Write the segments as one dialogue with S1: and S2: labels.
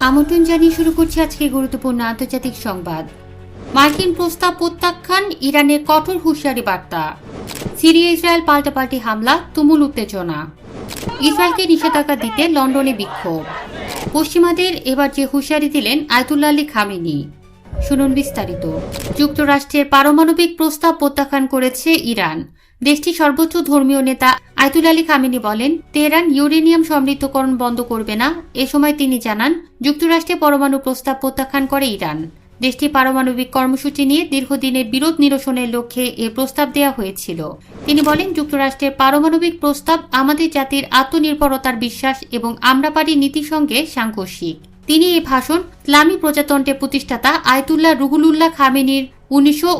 S1: আমন্ত্রণ জানিয়ে শুরু করছি আজকে গুরুত্বপূর্ণ আন্তর্জাতিক সংবাদ। মার্কিন প্রস্তাব প্রত্যাখ্যান, ইরানের কঠোর হুঁশিয়ারি বার্তা। সিরিয়া ইসরায়েল পাল্টাপাল্টি হামলা, তুমুল উত্তেজনা। ইসরায়েলকে নিষেধাজ্ঞা দিতে লন্ডনে বিক্ষোভ। পশ্চিমাদের এবার যে হুঁশিয়ারি দিলেন আয়তুল্লাহ আলী খামেনি। শুনুন বিস্তারিত। যুক্তরাষ্ট্রের পারমাণবিক প্রস্তাব প্রত্যাখ্যান করেছে ইরান। দেশটির সর্বোচ্চ ধর্মীয় নেতা আয়তুল আলী খামেনি বলেন, তেহরান ইউরেনিয়াম সমৃদ্ধকরণ বন্ধ করবে না। এ সময় তিনি জানান, যুক্তরাষ্ট্রে পরমাণু প্রস্তাব প্রত্যাখ্যান করে ইরান। দেশটির পারমাণবিক কর্মসূচি নিয়ে দীর্ঘদিনের বিরোধ নিরসনের লক্ষ্যে এ প্রস্তাব দেওয়া হয়েছিল। তিনি বলেন, যুক্তরাষ্ট্রের পারমাণবিক প্রস্তাব আমাদের জাতির আত্মনির্ভরতার বিশ্বাস এবং আমরা পারি নীতির সঙ্গে সাংঘর্ষিক। তিনি এই ভাষণ ইসলামী প্রজাতন্ত্রের প্রতিষ্ঠাতা আয়তুল্লাহ রুহুলুল্লাহ খামেনির উনিশশো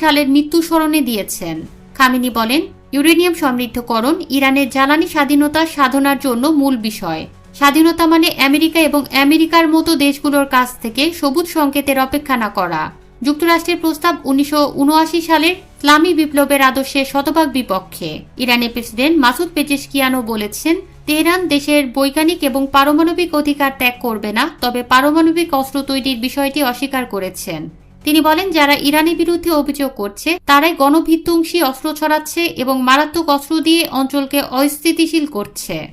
S1: সালের মৃত্যু স্মরণে দিয়েছেন। খামেনি বলেন, ইউরেনিয়াম সমৃদ্ধকরণ ইরানের জ্বালানি স্বাধীনতা সাধনার জন্য মূল বিষয়। স্বাধীনতা মানে আমেরিকা এবং আমেরিকার মতো দেশগুলোর কাছ থেকে সবুজ সংকেতের অপেক্ষা না করা। যুক্তরাষ্ট্রের প্রস্তাব উনিশশো সালের ইসলামী বিপ্লবের আদর্শের শতভাগ বিপক্ষে। ইরানের প্রেসিডেন্ট মাসুদ পেজেশকিয়ানো বলেছেন, তেহরান দেশের বৈজ্ঞানিক এবং পারমাণবিক অধিকার ত্যাগ করবে না, তবে পারমাণবিক অস্ত্র তৈরির বিষয়টি অস্বীকার করেছেন। তিনি বলেন, যারা ইরানের বিরুদ্ধে অভিযোগ করছে, তারাই গণভিত্বংসী অস্ত্র ছড়াচ্ছে এবং মারাত্মক অস্ত্র দিয়ে অঞ্চলকে অস্থিতিশীল করছে।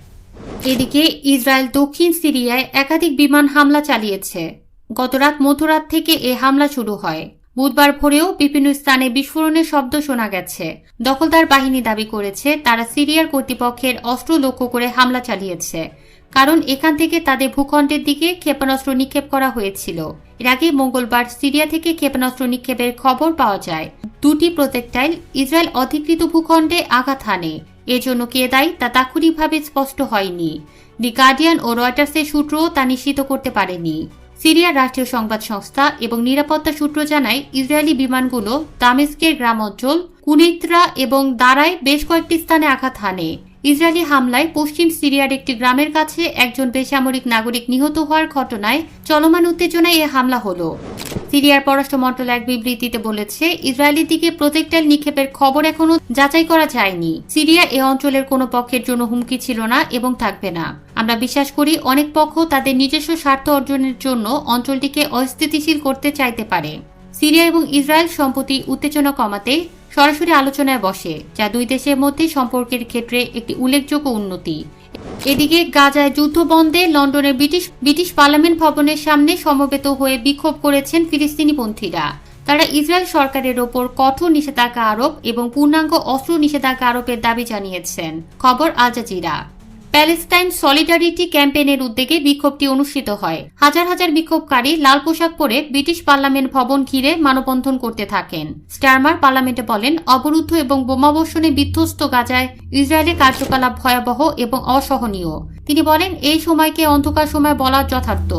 S1: এদিকে ইসরায়েল দক্ষিণ সিরিয়ায় একাধিক বিমান হামলা চালিয়েছে। গতরাত মধ্যরাত থেকে এ হামলা শুরু হয়। বুধবার ভোরেও বিভিন্ন স্থানে বিস্ফোরণের শব্দ শোনা গেছে। দখলদার বাহিনী দাবি করেছে, তারা সিরিয়ার কর্তৃপক্ষের অস্ত্র লক্ষ্য করে হামলা চালিয়েছে। কারণ এখান থেকে তাদের ভূখণ্ডের দিকে ক্ষেপণাস্ত্র নিক্ষেপ করা হয়েছিল। এর আগে মঙ্গলবার সিরিয়া থেকে ক্ষেপণাস্ত্র নিক্ষেপের খবর পাওয়া যায়। দুটি প্রজেক্টাইল ইসরায়েল অধিকৃত ভূখণ্ডে আঘাত হানে। এজন্য কে দায়ী তা তাৎক্ষণিকভাবে স্পষ্ট হয়নি। দি গার্ডিয়ান ও রয়টার্সের সূত্রও তা নিশ্চিত করতে পারেনি। সিরিয়ার রাষ্ট্রীয় সংবাদ সংস্থা এবং নিরাপত্তা সূত্র জানায়, ইসরায়েলি বিমানগুলো দামেস্কের গ্রাম অঞ্চল কুনিত্রা এবং দারায় বেশ কয়েকটি স্থানে আঘাত হানে। ইসরায়েলি হামলায় পশ্চিম সিরিয়ার একটি গ্রামের কাছে একজন বেসামরিক নাগরিক নিহত হওয়ার ঘটনায় চলমান উত্তেজনায় এ হামলা হলো। সিরিয়ার পররাষ্ট্র মন্ত্রণালয় এক বিবৃতিতে বলেছে, ইসরায়েলের দিকে প্রজেক্টাইল নিক্ষেপের খবর এখনও যাচাই করা যায়নি। সিরিয়া এ অঞ্চলের কোনো পক্ষের জন্য হুমকি ছিল না এবং থাকবে না। আমরা বিশ্বাস করি অনেক পক্ষ তাদের নিজস্ব স্বার্থ অর্জনের জন্য অঞ্চলটিকে অস্থিতিশীল করতে চাইতে পারে। সিরিয়া এবং ইসরায়েল সম্প্রতি উত্তেজনা কমাতে সরাসরি আলোচনায় বসে, যা দুই দেশের মধ্যে সম্পর্কের ক্ষেত্রে একটি উল্লেখযোগ্য উন্নতি। এদিকে গাজায় যুদ্ধ বন্ধে লন্ডনের ব্রিটিশ ব্রিটিশ পার্লামেন্ট ভবনের সামনে সমবেত হয়ে বিক্ষোভ করেছেন ফিলিস্তিনি পন্থীরা। তারা ইসরায়েল সরকারের ওপর কঠোর নিষেধাজ্ঞা আরোপ এবং পূর্ণাঙ্গ অস্ত্র নিষেধাজ্ঞা আরোপের দাবি জানিয়েছেন। খবর আল জাজিরা। প্যালেস্টাইন সলিডারিটি ক্যাম্পেইনের উদ্যোগে বিক্ষোভটি অনুষ্ঠিত হয়। হাজার হাজার বিক্ষোভকারী লাল পোশাক পরে ব্রিটিশ পার্লামেন্ট ভবন ঘিরে মানববন্ধন করতে থাকেন। স্টারমার পার্লামেন্টে বলেন, অবরুদ্ধ এবং বোমাবর্ষণে বিধ্বস্ত গাজায় ইসরায়েলের কার্যকলাপ ভয়াবহ এবং অসহনীয়। তিনি বলেন, এই সময়কে অন্ধকার সময় বলা যথার্থ।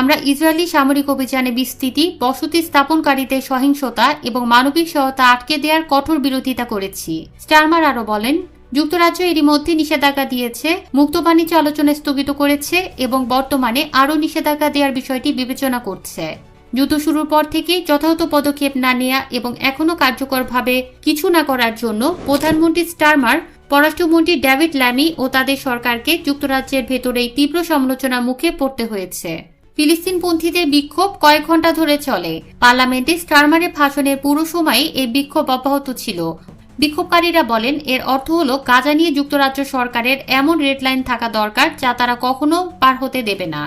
S1: আমরা ইসরায়েলি সামরিক অভিযানে বিস্তৃতি, বসতি স্থাপনকারীদের সহিংসতা এবং মানবিক সহায়তা আটকে দেওয়ার কঠোর বিরোধিতা করেছি। স্টারমার আরও বলেন যুক্তরাজ্য এরই মধ্যে নিষেধাজ্ঞা দিয়েছে, মুক্ত বাণিজ্য আলোচনা স্থগিত করেছে এবং বর্তমানে আরও নিষেধাজ্ঞা দেওয়ার বিষয়টি বিবেচনা করছে। যুদ্ধ শুরুর পর থেকেই যথাযথ পদক্ষেপ না নেওয়া এবং এখনও কার্যকরভাবে কিছু না করার জন্য প্রধানমন্ত্রী স্টারমার, পররাষ্ট্রমন্ত্রী ডেভিড ল্যামি ও তাদের সরকারকে যুক্তরাজ্যের ভেতরেই তীব্র সমালোচনার মুখে পড়তে হয়েছে। ফিলিস্তিনপন্থীদের বিক্ষোভ কয়েক ঘণ্টা ধরে চলে। পার্লামেন্টে স্টারমারের ভাষণের পুরো সময় এই বিক্ষোভ অব্যাহত ছিল। বিক্ষোভকারীরা বলেন, এর অর্থ হল, গাজা নিয়ে যুক্তরাজ্য সরকারের এমন রেডলাইন থাকা দরকার যা তারা কখনো পার হতে দেবে না।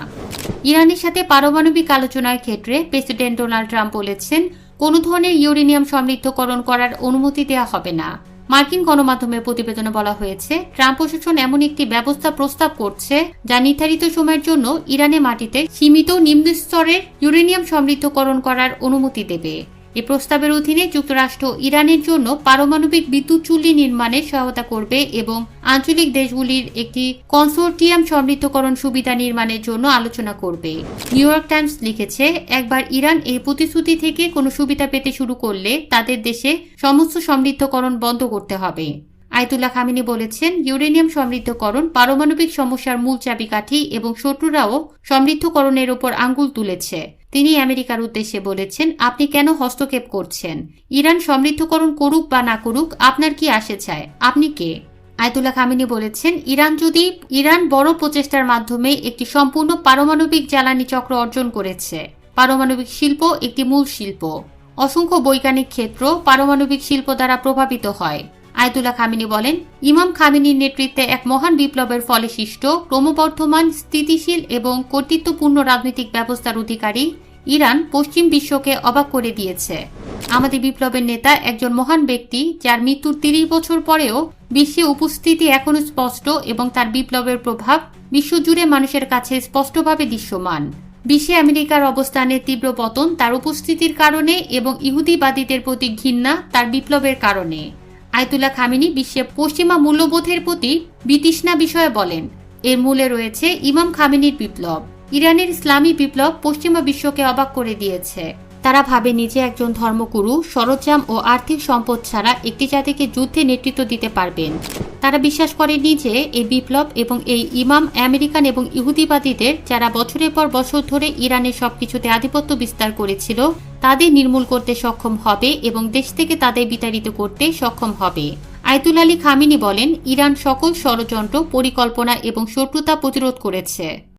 S1: ইরানের সাথে পারমাণবিক আলোচনার ক্ষেত্রে প্রেসিডেন্ট ডোনাল্ড ট্রাম্প বলেছেন, কোনো ধরনের ইউরেনিয়াম সমৃদ্ধকরণ করার অনুমতি দেওয়া হবে না। মার্কিন গণমাধ্যমের প্রতিবেদনে বলা হয়েছে, ট্রাম্প প্রশাসন এমন একটি ব্যবস্থা প্রস্তাব করছে যা নির্ধারিত সময়ের জন্য ইরানের মাটিতে সীমিত নিম্ন স্তরের ইউরেনিয়াম সমৃদ্ধকরণ করার অনুমতি দেবে। এ প্রস্তাবের অধীনে যুক্তরাষ্ট্র ইরানের জন্য পারমাণবিক বিদ্যুৎ চুল্লি নির্মাণে সহায়তা করবে এবং আঞ্চলিক দেশগুলির একটি কনসোর্টিয়াম সমৃদ্ধকরণ সুবিধা নির্মাণের জন্য আলোচনা করবে। নিউ ইয়র্ক টাইমস লিখেছে, একবার ইরান এই প্রতিশ্রুতি থেকে কোনো সুবিধা পেতে শুরু করলে তাদের দেশে সমস্ত সমৃদ্ধকরণ বন্ধ করতে হবে। আয়তুল্লাহ খামিনি বলেছেন, ইউরেনিয়াম সমৃদ্ধকরণ পারমাণবিক সমস্যার মূল চাবিকাঠি এবং শত্রুরাও সমৃদ্ধকরণের ওপর আঙ্গুল তুলেছে। তিনি আমেরিকার উদ্দেশ্যে বলেছেন, আপনি কেন হস্তক্ষেপ করছেন? ইরান সমৃদ্ধকরণ করুক বা না করুক, আপনার কি আসে চায় আপনি কে? আয়তুল্লাহ খামিনি বলেছেন, ইরান যদি, ইরান বড় প্রচেষ্টার মাধ্যমে একটি সম্পূর্ণ পারমাণবিক জ্বালানি চক্র অর্জন করেছে। পারমাণবিক শিল্প একটি মূল শিল্প। অসংখ্য বৈজ্ঞানিক ক্ষেত্র পারমাণবিক শিল্প দ্বারা প্রভাবিত হয়। আয়তুল্লাহ খামিনী বলেন, ইমাম খামিনির নেতৃত্বে এক মহান বিপ্লবের ফলে সৃষ্ট ক্রমবর্ধমান স্থিতিশীল এবং কর্তৃত্বপূর্ণ রাজনৈতিক ব্যবস্থার অধিকারী ইরান পশ্চিম বিশ্বকে অবাক করে দিয়েছে। আমাদের বিপ্লবের নেতা একজন মহান ব্যক্তি, যার মৃত্যুর তিরিশ বছর পরেও বিশ্বে উপস্থিতি এখনও স্পষ্ট এবং তার বিপ্লবের প্রভাব বিশ্বজুড়ে মানুষের কাছে স্পষ্টভাবে দৃশ্যমান। বিশ্বে আমেরিকার অবস্থানের তীব্র পতন তার উপস্থিতির কারণে এবং ইহুদিবাদীদের প্রতি ঘৃণা তার বিপ্লবের কারণে। আয়তুল্লাহ খামিনী বিশ্বে পশ্চিমা মূল্যবোধের প্রতি বিতৃষ্ণা বিষয়ে বলেন, এর মূলে রয়েছে ইমাম খামিনীর বিপ্লব। ইরানের ইসলামী বিপ্লব পশ্চিমা বিশ্বকে অবাক করে দিয়েছে। তারা ভাবে নিজে একজন ধর্মগুরু সরঞ্জাম ও আর্থিক সম্পদ ছাড়া একটি জাতিকে যুদ্ধে নেতৃত্ব দিতে পারবেন। তারা বিশ্বাস করেনি যে এই বিপ্লব এবং এই ইমাম আমেরিকান এবং ইহুদিবাদীদের যারা বছরের পর বছর ধরে ইরানের সবকিছুতে আধিপত্য বিস্তার করেছিল, তাদের নির্মূল করতে সক্ষম হবে এবং দেশ থেকে তাদের বিতাড়িত করতে সক্ষম হবে। আয়তুল আলী খামিনি বলেন, ইরান সকল ষড়যন্ত্র, পরিকল্পনা এবং শত্রুতা প্রতিরোধ করেছে।